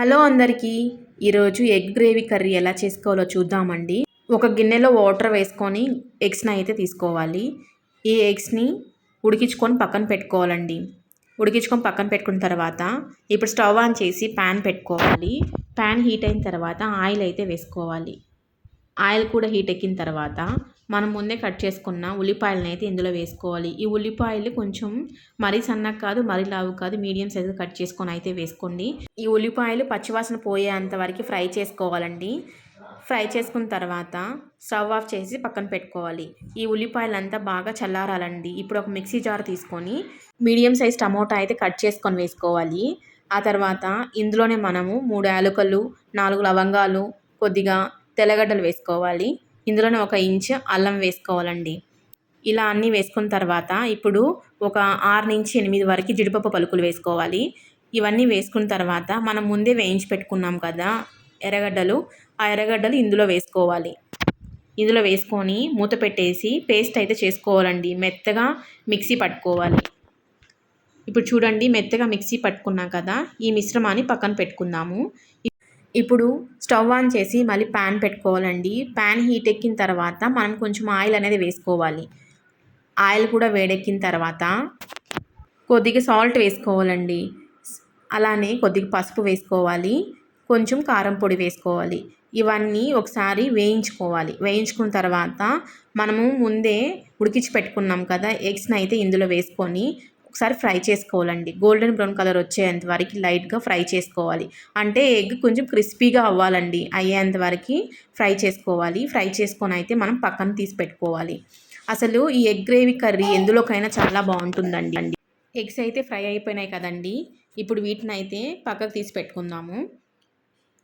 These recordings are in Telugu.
హలో అందరికీ. ఈరోజు ఎగ్ గ్రేవీ కర్రీ ఎలా చేసుకోవాలో చూద్దామండి. ఒక గిన్నెలో వాటర్ వేసుకొని ఎగ్స్ని అయితే తీసుకోవాలి. ఈ ఎగ్స్ని ఉడికించుకొని పక్కన పెట్టుకోవాలండి. ఉడికించుకొని పక్కన పెట్టుకున్న తర్వాత ఇప్పుడు స్టవ్ ఆన్ చేసి ప్యాన్ పెట్టుకోవాలి. ప్యాన్ హీట్ అయిన తర్వాత ఆయిల్ అయితే వేసుకోవాలి. ఆయిల్ కూడా హీట్ ఎక్కిన తర్వాత మనం ముందే కట్ చేసుకున్న ఉల్లిపాయలను అయితే ఇందులో వేసుకోవాలి. ఈ ఉల్లిపాయలు కొంచెం మరీ సన్నగా కాదు మరీ లావు కాదు మీడియం సైజు కట్ చేసుకొని అయితే వేసుకోండి. ఈ ఉల్లిపాయలు పచ్చివాసన పోయేంత వరకు ఫ్రై చేసుకోవాలండి. ఫ్రై చేసుకున్న తర్వాత స్టవ్ ఆఫ్ చేసి పక్కన పెట్టుకోవాలి. ఈ ఉల్లిపాయలంతా బాగా చల్లారాలండి. ఇప్పుడు ఒక మిక్సీ జార్ తీసుకొని మీడియం సైజ్ టమోటా అయితే కట్ చేసుకొని వేసుకోవాలి. ఆ తర్వాత ఇందులోనే మనము మూడు యాలకులు నాలుగు లవంగాలు కొద్దిగా తెల్లగడ్డలు వేసుకోవాలి. ఇందులోనే ఒక ఇంచ్ అల్లం వేసుకోవాలండి. ఇలా అన్నీ వేసుకున్న తర్వాత ఇప్పుడు ఒక ఆరు నుంచి ఎనిమిది వరకు జీడిపప్పు పలుకులు వేసుకోవాలి. ఇవన్నీ వేసుకున్న తర్వాత మనం ముందే వేయించి పెట్టుకున్నాం కదా ఎర్రగడ్డలు. ఆ ఎర్రగడ్డలు ఇందులో వేసుకోవాలి. ఇందులో వేసుకొని మూత పెట్టేసి పేస్ట్ అయితే చేసుకోవాలండి. మెత్తగా మిక్సీ పట్టుకోవాలి. ఇప్పుడు చూడండి మెత్తగా మిక్సీ పట్టుకున్నాం కదా ఈ మిశ్రమాన్ని పక్కన పెట్టుకుందాము. ఇప్పుడు స్టవ్ ఆన్ చేసి మళ్ళీ ప్యాన్ పెట్టుకోవాలండి. ప్యాన్ హీట్ ఎక్కిన తర్వాత మనం కొంచెం ఆయిల్ అనేది వేసుకోవాలి. ఆయిల్ కూడా వేడెక్కిన తర్వాత కొద్దిగా సాల్ట్ వేసుకోవాలండి. అలానే కొద్దిగా పసుపు వేసుకోవాలి. కొంచెం కారం పొడి వేసుకోవాలి. ఇవన్నీ ఒకసారి వేయించుకోవాలి. వేయించుకున్న తర్వాత మనము ముందే ఉడికించి పెట్టుకున్నాం కదా ఎగ్స్ని అయితే ఇందులో వేసుకొని ఒకసారి ఫ్రై చేసుకోవాలండి. గోల్డెన్ బ్రౌన్ కలర్ వచ్చేంత వరకు లైట్గా ఫ్రై చేసుకోవాలి. అంటే ఎగ్ కొంచెం క్రిస్పీగా అవ్వాలండి. అయ్యేంత వరకు ఫ్రై చేసుకోవాలి. ఫ్రై చేసుకొని అయితే మనం పక్కన తీసి పెట్టుకోవాలి. అసలు ఈ ఎగ్ గ్రేవీ కర్రీ ఎందులోకైనా చాలా బాగుంటుందండి. అండి ఎగ్స్ అయితే ఫ్రై అయిపోయినాయి కదండి. ఇప్పుడు వీటిని అయితే పక్కకు తీసి పెట్టుకుందాము.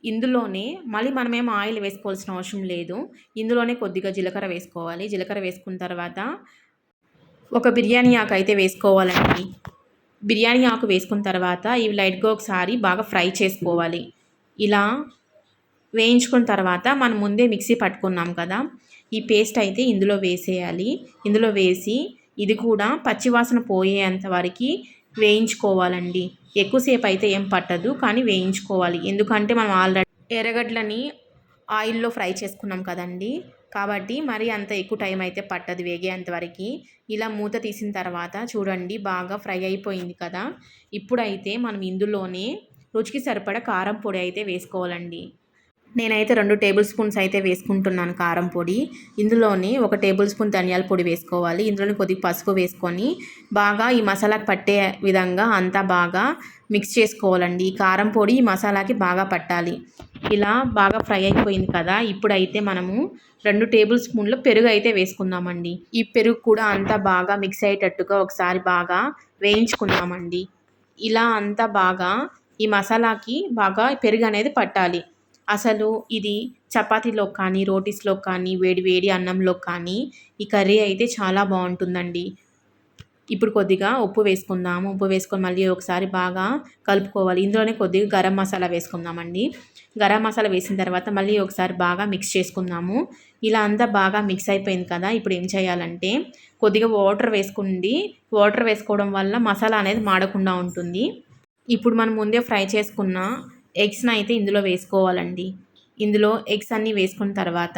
ఇందులోనే మళ్ళీ మనమేం ఆయిల్ వేసుకోవాల్సిన అవసరం లేదు. ఇందులోనే కొద్దిగా జీలకర్ర వేసుకోవాలి. జీలకర్ర వేసుకున్న తర్వాత ఒక బిర్యానీ ఆకు అయితే వేసుకోవాలండి. బిర్యానీ ఆకు వేసుకున్న తర్వాత ఇవి లైట్గా ఒకసారి బాగా ఫ్రై చేసుకోవాలి. ఇలా వేయించుకున్న తర్వాత మనం ముందే మిక్సీ పట్టుకున్నాం కదా ఈ పేస్ట్ అయితే ఇందులో వేసేయాలి. ఇందులో వేసి ఇది కూడా పచ్చివాసన పోయేంత వరకు వేయించుకోవాలండి. ఎక్కువసేపు అయితే ఏం పట్టదు కానీ వేయించుకోవాలి. ఎందుకంటే మనం ఆల్రెడీ ఎర్రగడ్డలని ఆయిల్లో ఫ్రై చేసుకున్నాం కదండి. కాబట్టి మరి అంత ఎక్కువ టైం అయితే పట్టదు వేగేంతవరకు ఇలా మూత తీసిన తర్వాత చూడండి బాగా ఫ్రై అయిపోయింది కదా. ఇప్పుడైతే మనం ఇందులోనే రుచికి సరిపడ కారం పొడి అయితే వేసుకోవాలండి. నేనైతే రెండు టేబుల్ స్పూన్స్ అయితే వేసుకుంటున్నాను కారం పొడి. ఇందులోనే ఒక టేబుల్ స్పూన్ ధనియాల పొడి వేసుకోవాలి. ఇందులోనే కొద్దిగా పసుపు వేసుకొని బాగా ఈ మసాలాకి పట్టే విధంగా అంతా బాగా మిక్స్ చేసుకోవాలండి. ఈ కారం పొడి ఈ మసాలాకి బాగా పట్టాలి. ఇలా బాగా ఫ్రై అయిపోయింది కదా ఇప్పుడైతే మనము రెండు టేబుల్ స్పూన్లు పెరుగు అయితే వేసుకుందామండి. ఈ పెరుగు కూడా అంతా బాగా మిక్స్ అయ్యేటట్టుగా ఒకసారి బాగా వేయించుకుందామండి. ఇలా అంతా బాగా ఈ మసాలాకి బాగా పెరుగు అనేది పట్టాలి. అసలు ఇది చపాతీలో కానీ రోటీస్లో కానీ వేడి వేడి అన్నంలో కానీ ఈ కర్రీ అయితే చాలా బాగుంటుందండి. ఇప్పుడు కొద్దిగా ఉప్పు వేసుకుందాము ఉప్పు వేసుకొని మళ్ళీ ఒకసారి బాగా కలుపుకోవాలి. ఇందులోనే కొద్దిగా గరం మసాలా వేసుకుందామండి. గరం మసాలా వేసిన తర్వాత మళ్ళీ ఒకసారి బాగా మిక్స్ చేసుకుందాము. ఇలా అంతా బాగా మిక్స్ అయిపోయింది కదా ఇప్పుడు ఏం చేయాలంటే కొద్దిగా వాటర్ వేసుకుండి వాటర్ వేసుకోవడం వల్ల మసాలా అనేది మాడకుండా ఉంటుంది. ఇప్పుడు మనం ముందే ఫ్రై చేసుకున్న ఎగ్స్ని అయితే ఇందులో వేసుకోవాలండి. ఇందులో ఎగ్స్ అన్నీ వేసుకున్న తర్వాత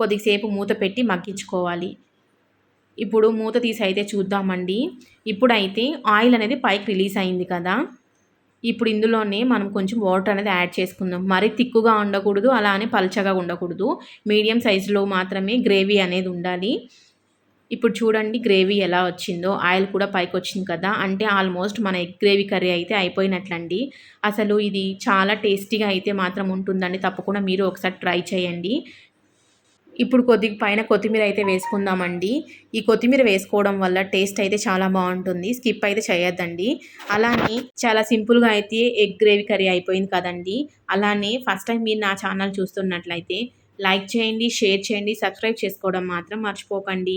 కొద్దిసేపు మూత పెట్టి మగ్గించుకోవాలి. ఇప్పుడు మూత తీసి అయితే చూద్దామండి. ఇప్పుడైతే ఆయిల్ అనేది పైకి రిలీజ్ అయింది కదా. ఇప్పుడు ఇందులోనే మనం కొంచెం వాటర్ అనేది యాడ్ చేసుకుందాం. మరీ తిక్కుగా ఉండకూడదు అలానే పల్చగా ఉండకూడదు. మీడియం సైజులో మాత్రమే గ్రేవీ అనేది ఉండాలి. ఇప్పుడు చూడండి గ్రేవీ ఎలా వచ్చిందో ఆయిల్ కూడా పైకి వచ్చింది కదా. అంటే ఆల్మోస్ట్ మన ఎగ్ గ్రేవీ కర్రీ అయితే అయిపోయినట్లండి. అసలు ఇది చాలా టేస్టీగా అయితే మాత్రం ఉంటుందండి. తప్పకుండా మీరు ఒకసారి ట్రై చేయండి. ఇప్పుడు కొద్దిగా పైన కొత్తిమీర అయితే వేసుకుందామండి. ఈ కొత్తిమీర వేసుకోవడం వల్ల టేస్ట్ అయితే చాలా బాగుంటుంది. స్కిప్ అయితే చేయొద్దండి. అలానే చాలా సింపుల్గా అయితే ఎగ్ గ్రేవీ కర్రీ అయిపోయింది కదండి. అలానే ఫస్ట్ టైం మీరు నా ఛానల్ చూస్తున్నట్లయితే లైక్ చేయండి షేర్ చేయండి సబ్స్క్రైబ్ చేసుకోవడం మాత్రం మర్చిపోకండి.